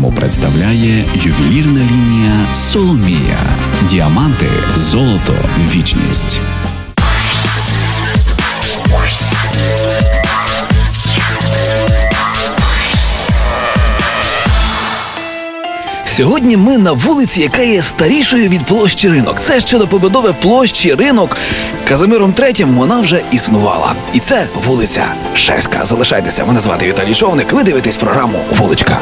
програму представляє ювелірна лінія Соломія. Діаманти, золото, вічність. Сьогодні ми на вулиці, яка є старішою від площі ринок. Це ще до побудови площі ринок. Казимиром третім вона вже існувала. І це вулиця Шеська. Залишайтеся. Мене звати Віталій Човник. Ви дивитесь програму Вуличка.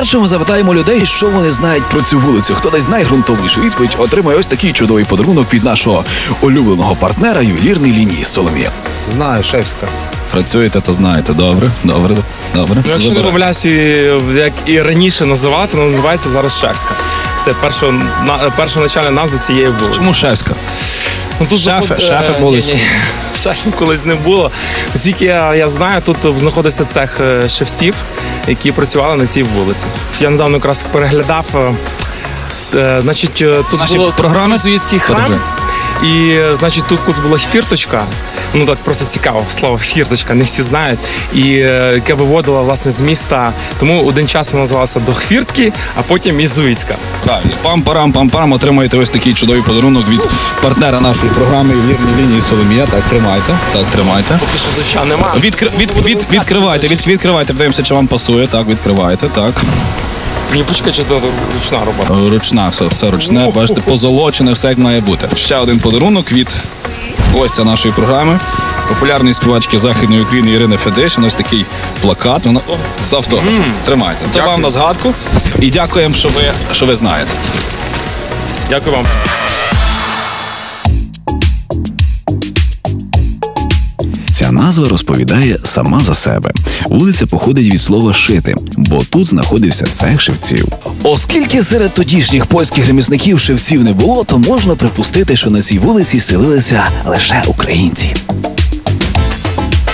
Першим запитаємо людей, що вони знають про цю вулицю. Хто дасть найґрунтовнішу відповідь, отримає ось такий чудовий подарунок від нашого улюбленого партнера ювелірної лінії Соломія. Знаю, Шевська. Працюєте, то знаєте. Добре, добре, добре. Ну, якщо не помиляюсь, як і раніше називалася, вона називається зараз Шевська. Це перша, на, першоначальна назва цієї вулиці. Чому Шевська? Ну, тут Шефи- заход- шафи е, були? ні, ні. Шафів колись не було. Скільки я, я знаю, тут знаходився цех е, шевців, які працювали на цій вулиці. Я недавно якраз переглядав. е, е, Значить, тут Наші було програми? Зуїцький храм, і значить тут була фірточка. Ну так просто цікаво, слово фірточка, не всі знають. І е, яке виводила власне з міста. Тому один час вона називалася до хвіртки, а потім ізуїцька. Правильно. Пам-парам, пам-парам, отримаєте ось такий чудовий подарунок від партнера нашої програми ювелірної лінії Соломія. Так, тримайте. Так, тримайте. Поки що доща немає. Відкр... Від... Від... Відкривайте, від... відкривайте, подивимося, чи вам пасує. Так, відкривайте, так. Мені почекай, чи це ручна робота. Ручна, все, все ручне, бачите, позолочене, все як має бути. Ще один подарунок від гостя нашої програми, популярної співачки Західної України Ірини Федишин. Ось такий плакат. Вона з автографом. Тримайте. То Дякую. вам на згадку. І дякуємо, що ви, що ви знаєте. Дякую вам. Назва розповідає сама за себе. Вулиця походить від слова шити, бо тут знаходився цех шевців. Оскільки серед тодішніх польських ремісників шевців не було, то можна припустити, що на цій вулиці селилися лише українці.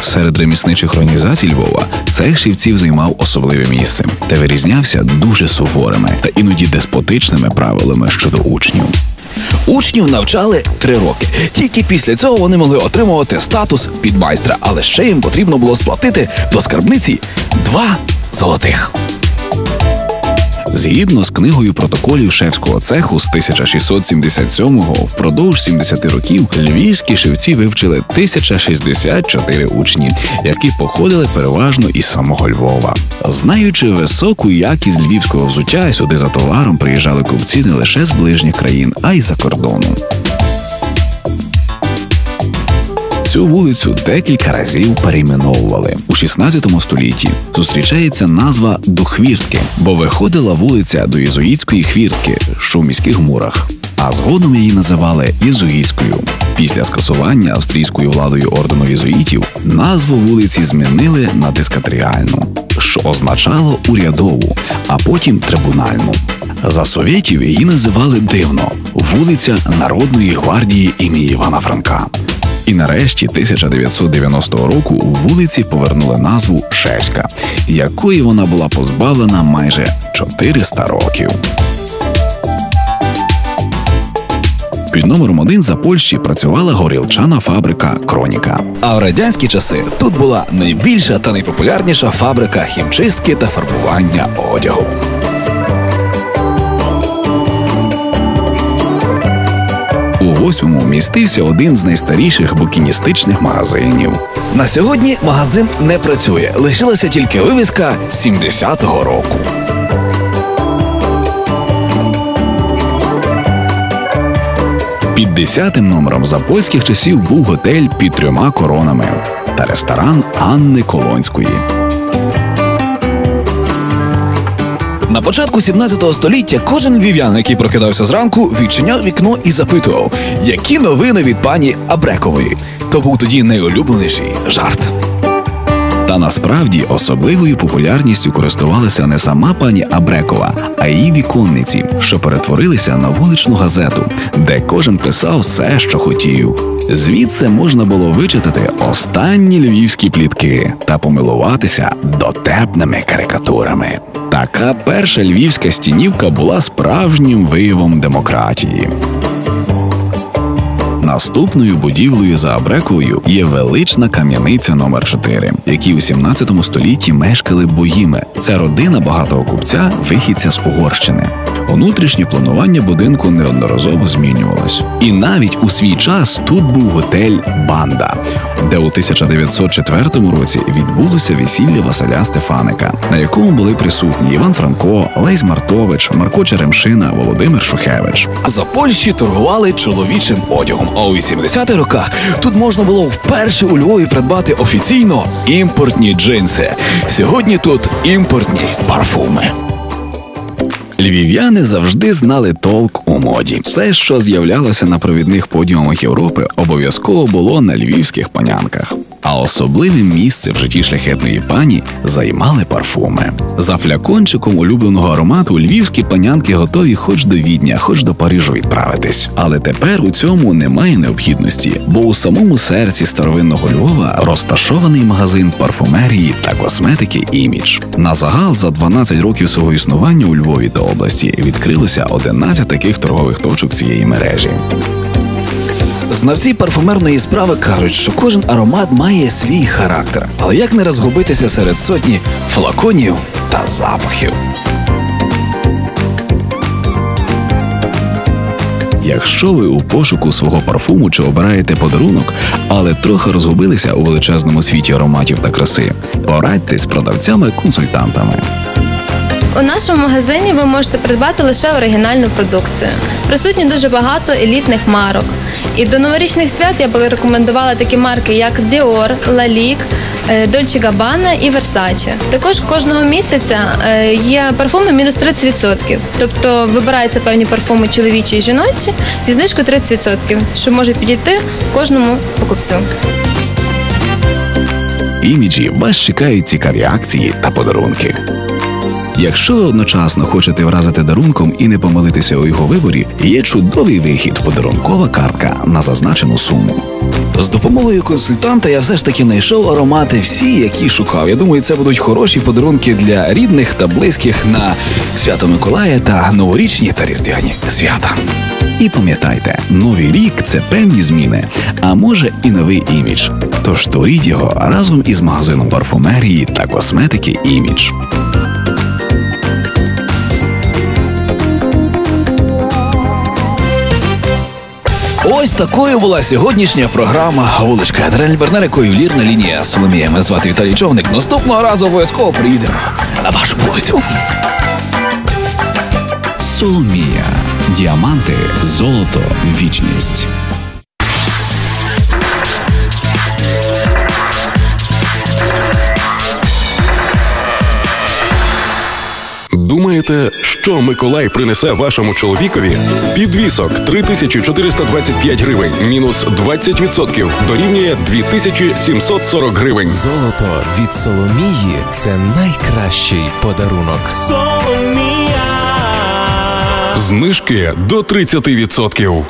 Серед ремісничих організацій Львова цех шівців займав особливе місце та вирізнявся дуже суворими та іноді деспотичними правилами щодо учнів. Учнів навчали три роки. Тільки після цього вони могли отримувати статус підмайстра, але ще їм потрібно було сплатити до скарбниці два золотих. Згідно з книгою протоколів шевського цеху з 1677-го, впродовж 70 років львівські шевці вивчили 1064 учні, які походили переважно із самого Львова. Знаючи високу якість львівського взуття, сюди за товаром приїжджали купці не лише з ближніх країн, а й за кордону. Цю вулицю декілька разів перейменовували. У 16 столітті зустрічається назва Духвіртки, бо виходила вулиця до Єзуїтської хвіртки, що в міських мурах. А згодом її називали Єзуїтською. Після скасування австрійською владою ордену єзуїтів назву вулиці змінили на дискатріальну, що означало урядову, а потім трибунальну. За совєтів її називали дивно вулиця Народної гвардії імені Івана Франка. І нарешті 1990 року у вулиці повернули назву Шевська, якої вона була позбавлена майже 400 років. Під номером один за Польщі працювала горілчана фабрика Кроніка. А в радянські часи тут була найбільша та найпопулярніша фабрика хімчистки та фарбування одягу. У восьмому містився один з найстаріших букіністичних магазинів. На сьогодні магазин не працює, лишилася тільки вивіска 70-го року. Під десятим номером за польських часів був готель під трьома коронами та ресторан Анни Колонської. На початку 17 століття кожен львів'ян, який прокидався зранку, відчиняв вікно і запитував, які новини від пані Абрекової. То був тоді найулюбленіший жарт. Та насправді особливою популярністю користувалася не сама пані Абрекова, а її віконниці, що перетворилися на вуличну газету, де кожен писав все, що хотів. Звідси можна було вичитати останні львівські плітки та помилуватися дотепними карикатурами. Така перша львівська стінівка була справжнім виявом демократії. Наступною будівлею за Абрековою є велична кам'яниця номер 4 які у 17 столітті мешкали боїми. Це родина багатого купця, вихідця з Угорщини. Внутрішнє планування будинку неодноразово змінювалось. І навіть у свій час тут був готель Банда, де у 1904 році відбулося весілля Василя Стефаника, на якому були присутні Іван Франко, Лесь Мартович, Марко Черемшина, Володимир Шухевич. За Польщі торгували чоловічим одягом. А у 80-х роках тут можна було вперше у Львові придбати офіційно імпортні джинси. Сьогодні тут імпортні парфуми. Львів'яни завжди знали толк у моді. Все, що з'являлося на провідних подіумах Європи, обов'язково було на львівських панянках. А особливе місце в житті шляхетної пані займали парфуми. За флякончиком улюбленого аромату львівські панянки готові хоч до Відня, хоч до Парижу відправитись. Але тепер у цьому немає необхідності, бо у самому серці старовинного Львова розташований магазин парфумерії та косметики імідж. На загал за 12 років свого існування у Львові та області відкрилося 11 таких торгових точок цієї мережі. Знавці парфумерної справи кажуть, що кожен аромат має свій характер. Але як не розгубитися серед сотні флаконів та запахів? Якщо ви у пошуку свого парфуму чи обираєте подарунок, але трохи розгубилися у величезному світі ароматів та краси, порадьтесь з продавцями-консультантами. У нашому магазині ви можете придбати лише оригінальну продукцію. Присутні дуже багато елітних марок. І до новорічних свят я би рекомендувала такі марки, як Dior, Lalique, е, Dolce Gabbana і Versace. Також кожного місяця е, є парфуми мінус 30%. Тобто вибираються певні парфуми чоловічі і жіночі зі знижкою 30%, що може підійти кожному покупцю. іміджі вас чекають цікаві акції та подарунки. Якщо ви одночасно хочете вразити дарунком і не помилитися у його виборі, є чудовий вихід подарункова картка на зазначену суму. З допомогою консультанта я все ж таки знайшов аромати всі, які шукав. Я думаю, це будуть хороші подарунки для рідних та близьких на свято Миколая та новорічні та різдвяні свята. І пам'ятайте, новий рік це певні зміни, а може і новий імідж. Тож створіть його разом із магазином парфумерії та косметики імідж. Ось такою була сьогоднішня програма Вуличка Адрель Бернер, ювелірна лінія Соломія. Мене звати Віталій Човник. Наступного разу обов'язково приїдемо на вашу вулицю. Соломія. Діаманти, золото, вічність. Думаєте, що Миколай принесе вашому чоловікові? Підвісок 3425 гривень, мінус 20% дорівнює 2740 гривень. Золото від Соломії це найкращий подарунок. Соломія! Знижки до 30%.